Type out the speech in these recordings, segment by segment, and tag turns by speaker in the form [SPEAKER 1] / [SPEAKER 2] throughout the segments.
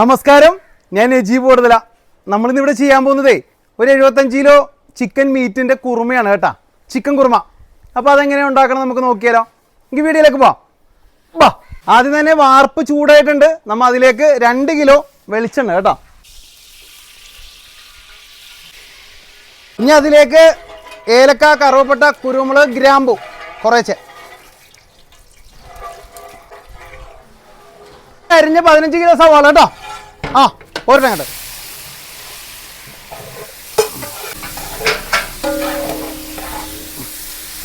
[SPEAKER 1] നമസ്കാരം. ഞാൻ നജീബ് കൂടുതല. നമ്മളിന്ന് ഇവിടെ ചെയ്യാൻ പോകുന്നതേ ഒരു എഴുപത്തഞ്ച് കിലോ ചിക്കൻ മീറ്റിന്റെ കുറുമയാണ് കേട്ടാ. ചിക്കൻ കുറുമ. അപ്പോൾ അതെങ്ങനെയാണ് ഉണ്ടാക്കണം നമുക്ക് നോക്കിയാലോ. എനിക്ക് വീഡിയോയിലേക്ക് പോവാം. വാ ആദ്യം തന്നെ വാർപ്പ് ചൂടായിട്ടുണ്ട്. നമ്മൾ അതിലേക്ക് രണ്ട് കിലോ വെളിച്ചെണ്ണ കേട്ടോ. ഇനി അതിലേക്ക് ഏലക്ക കറുവപ്പട്ട കുരുമുളക് ഗ്രാമ്പു കുറേച്ചെ അരിഞ്ഞ പതിനഞ്ച് കിലോ സവാള കേട്ടോ. ആ പോരട്ടെ അങ്ങോട്ട്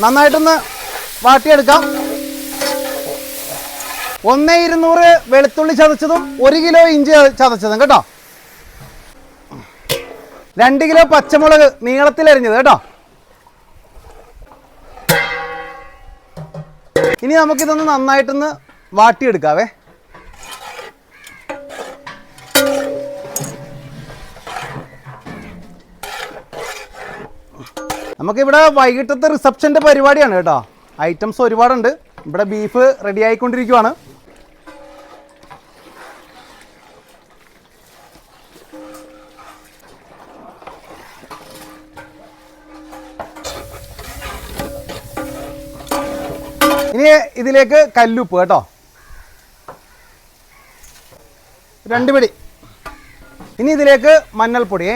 [SPEAKER 1] നന്നായിട്ടൊന്ന് വാട്ടിയെടുക്കാം. ഒന്ന് ഇരുന്നൂറ് വെളുത്തുള്ളി ചതച്ചതും ഒരു കിലോ ഇഞ്ചി ചതച്ചതും കേട്ടോ? രണ്ട് കിലോ പച്ചമുളക് നീളത്തിൽ അരിഞ്ഞത് കേട്ടോ? ഇനി നമുക്കിതൊന്ന് നന്നായിട്ടൊന്ന് വാട്ടിയെടുക്കാവേ. നമുക്കിവിടെ വൈകിട്ടത്തെ റിസപ്ഷന്റെ പരിപാടിയാണ് കേട്ടോ. ഐറ്റംസ് ഒരുപാടുണ്ട്. ഇവിടെ ബീഫ് റെഡി ആയിക്കൊണ്ടിരിക്കുവാണ്. ഇനി ഇതിലേക്ക് കല്ലുപ്പ് കേട്ടോ. രണ്ട് പിടി. ഇനി ഇതിലേക്ക് മഞ്ഞൾപ്പൊടിയേ.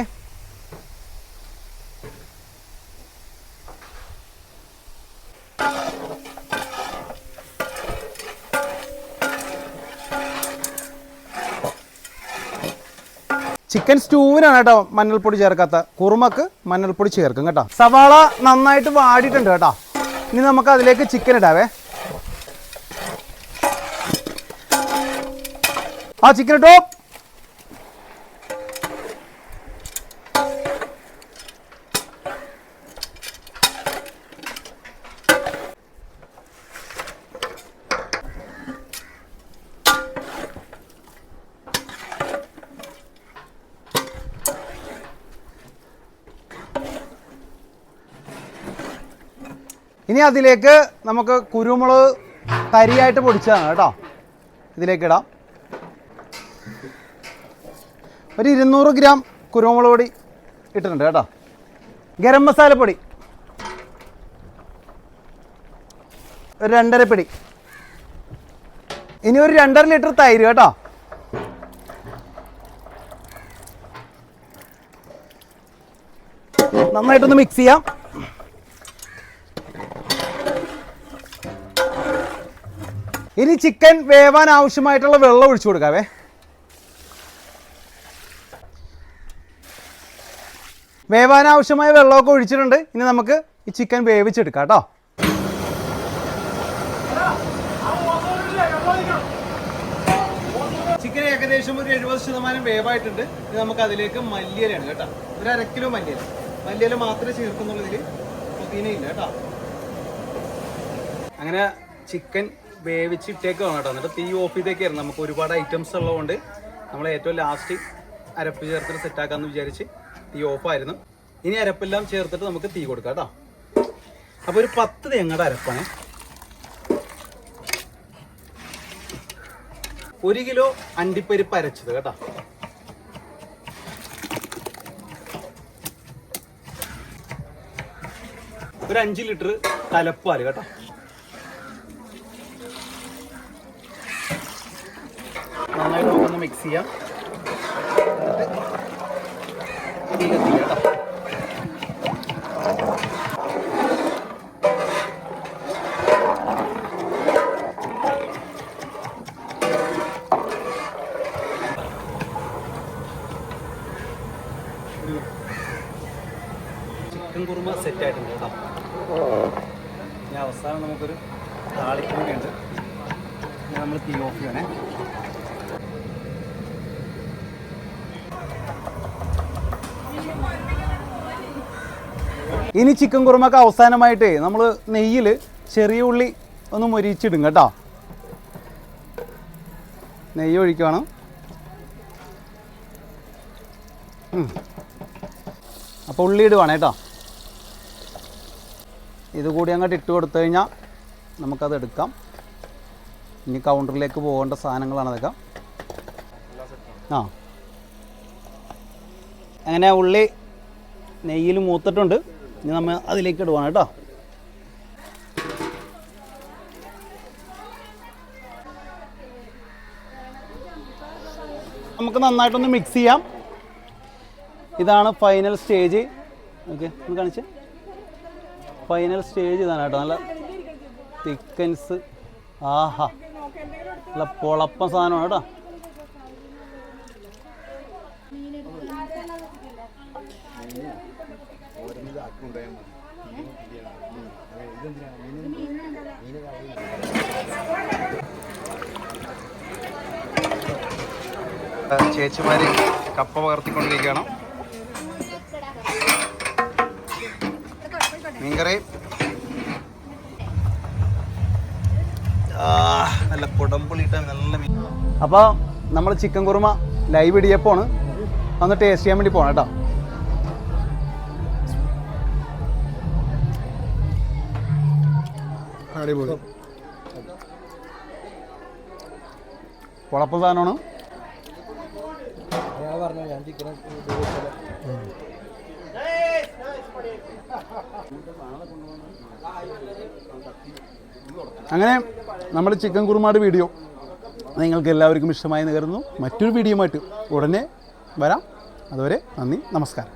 [SPEAKER 1] ചിക്കൻ സ്റ്റൂവിനാണ് കേട്ടോ മഞ്ഞൾപ്പൊടി ചേർക്കാത്ത. കുറുമക്ക് മഞ്ഞൾപ്പൊടി ചേർക്കും കേട്ടോ. സവാള നന്നായിട്ട് വാടിയിട്ടുണ്ട് കേട്ടോ. ഇനി നമുക്ക് അതിലേക്ക് ചിക്കൻ ഇടാവേ. ആ ചിക്കൻ ഇട്ടോ? ഇനി അതിലേക്ക് നമുക്ക് കുരുമുളക് തരിയായിട്ട് പൊടിച്ചതാണ് കേട്ടോ. ഇതിലേക്ക് ഇടാം. ഒരു ഇരുന്നൂറ് ഗ്രാം കുരുമുളക് പൊടി ഇട്ടിട്ടുണ്ട് കേട്ടോ. ഗരം മസാലപ്പൊടി ഒരു രണ്ടര പിടി. ഇനി ഒരു രണ്ടര ലിറ്റർ തൈര് കേട്ടോ. നന്നായിട്ടൊന്ന് മിക്സ് ചെയ്യാം. ഇനി ചിക്കൻ വേവാൻ ആവശ്യമായിട്ടുള്ള വെള്ളം ഒഴിച്ചു കൊടുക്കാവേ. വേവാൻ ആവശ്യമായ വെള്ളമൊക്കെ ഒഴിച്ചിട്ടുണ്ട്. ഇനി നമുക്ക് ഈ ചിക്കൻ വേവിച്ചെടുക്കാം കേട്ടോ. ചിക്കൻ ഏകദേശം ഒരു എഴുപത് ശതമാനം വേവായിട്ടുണ്ട്. ഇനി നമുക്ക് അതിലേക്ക് മല്ലിയിലാണ് കേട്ടോ. ഒരു അര കിലോ മല്ലിയില. മല്ലിയില മാത്രമേ ചേർക്കുന്നുള്ളതിൽ പുതിനയില്ല കേട്ടോ. അങ്ങനെ ചിക്കൻ വേവിച്ചിട്ടേക്കാണ് കേട്ടോ. എന്നിട്ട് തീ ഓഫ് ചെയ്തേക്കായിരുന്നു. നമുക്ക് ഒരുപാട് ഐറ്റംസ് ഉള്ളതുകൊണ്ട് നമ്മൾ ഏറ്റവും ലാസ്റ്റ് അരപ്പ് ചേർത്തിട്ട് സെറ്റാക്കാമെന്ന് വിചാരിച്ച് തീ ഓഫായിരുന്നു ഇനി അരപ്പെല്ലാം ചേർത്തിട്ട് നമുക്ക് തീ കൊടുക്കാം കേട്ടോ. അപ്പോൾ ഒരു പത്ത് തേങ്ങയുടെ അരപ്പാണ്. ഒരു കിലോ അണ്ടിപ്പരിപ്പ് അരച്ചത് കേട്ടോ. ഒരു അഞ്ച് ലിറ്റർ തലപ്പാൽ കേട്ടോ. നന്നായിട്ട് നമുക്കൊന്ന് മിക്സ് ചെയ്യാം. ചിക്കൻ കുറുമ സെറ്റ് ആയിട്ടുണ്ട് കേട്ടോ. ഇനി അവസാനം നമുക്കൊരു താളിക്കൂടിയുണ്ട് ഇനി നമ്മൾ തീ ഓഫ് ചെയ്യണേ. ഇനി ചിക്കൻ കുറുമക്ക് അവസാനമായിട്ട് നമ്മൾ നെയ്യിൽ ചെറിയ ഉള്ളി ഒന്ന് മൊരിച്ചിടും കേട്ടോ. നെയ്യ് ഒഴിക്കുവാണ് അപ്പോൾ ഉള്ളി ഇടുവാണ് കേട്ടോ. ഇത് കൂടി അങ്ങോട്ട് ഇട്ട് കൊടുത്തു കഴിഞ്ഞാൽ നമുക്കത് എടുക്കാം. ഇനി കൗണ്ടറിലേക്ക് പോകേണ്ട സാധനങ്ങളാണ് അതൊക്കെ. ആ. അങ്ങനെ ഉള്ളി നെയ്യിൽ മൂത്തിട്ടുണ്ട്. ഇനി നമ്മൾ അതിലേക്ക് ഇടുവാണ് കേട്ടോ. നമുക്ക് നന്നായിട്ടൊന്ന് മിക്സ് ചെയ്യാം. ഇതാണ് ഫൈനൽ സ്റ്റേജ് ഓക്കെ ഒന്ന് കാണിച്ച്. ഫൈനൽ സ്റ്റേജ് ഇതാണ് കേട്ടോ. നല്ല തിക്കൻസ് ആഹാ. നല്ല പൊളപ്പം സാധനമാണ് കേട്ടോ. ചേച്ചിമാര് കപ്പ പകർത്തിക്കൊണ്ടിരിക്കുകയാണ്. മീൻകറി. നല്ല കുടമ്പുളിട്ട നല്ല അപ്പൊ അപ്പോൾ നമ്മൾ ചിക്കൻ കുറുമ ലൈവ് ഇടിയപ്പോണ്. ഒന്ന് ടേസ്റ്റ് ചെയ്യാൻ വേണ്ടി പോകണം കേട്ടോ.
[SPEAKER 2] അടിപൊളി.
[SPEAKER 1] സാധനമാണ്
[SPEAKER 2] ഞാൻ പറഞ്ഞു ഞാൻ ചിക്കൻ
[SPEAKER 1] അങ്ങനെ നമ്മുടെ ചിക്കൻ കുറുമാട് വീഡിയോ നിങ്ങൾക്ക് എല്ലാവർക്കും ഇഷ്ടമായി നേരുന്നു കരുതുന്നു മറ്റൊരു വീഡിയോ ആയിട്ട് ഉടനെ വരാം. അതുവരെ നന്ദി നമസ്കാരം.